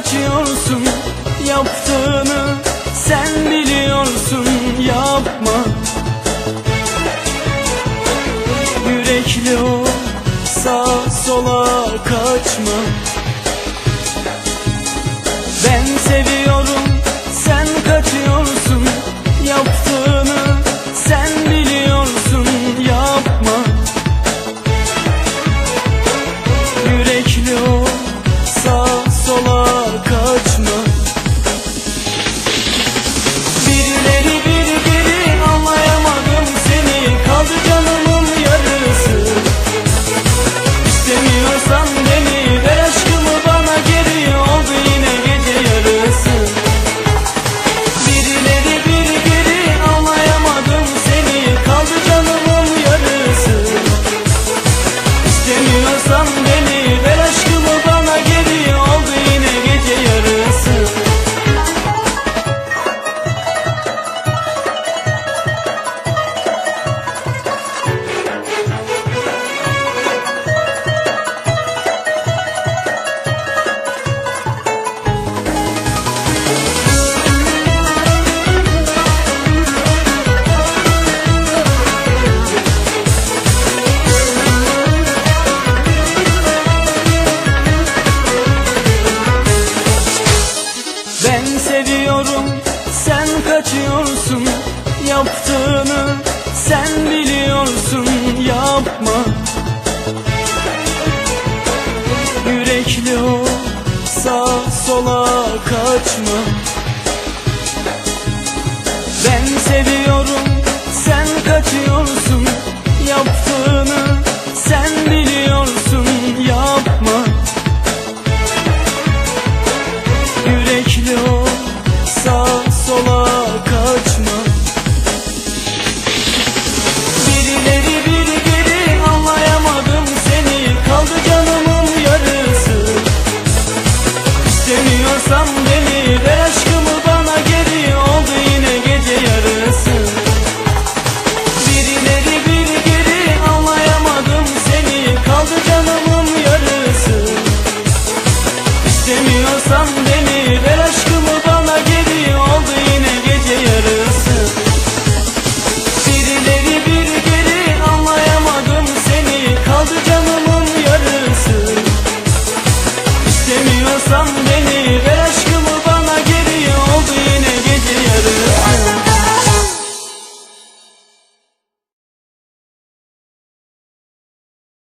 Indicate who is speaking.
Speaker 1: kaçıyorsun Yaptığını sen biliyorsun yapma. Yürekli ol sağa sola kaçma. Ben seviyorum Ben seviyorum sen kaçıyorsun. Yaptığını sen biliyorsun. Yapma. Yürekli ol sağa sola kaçma.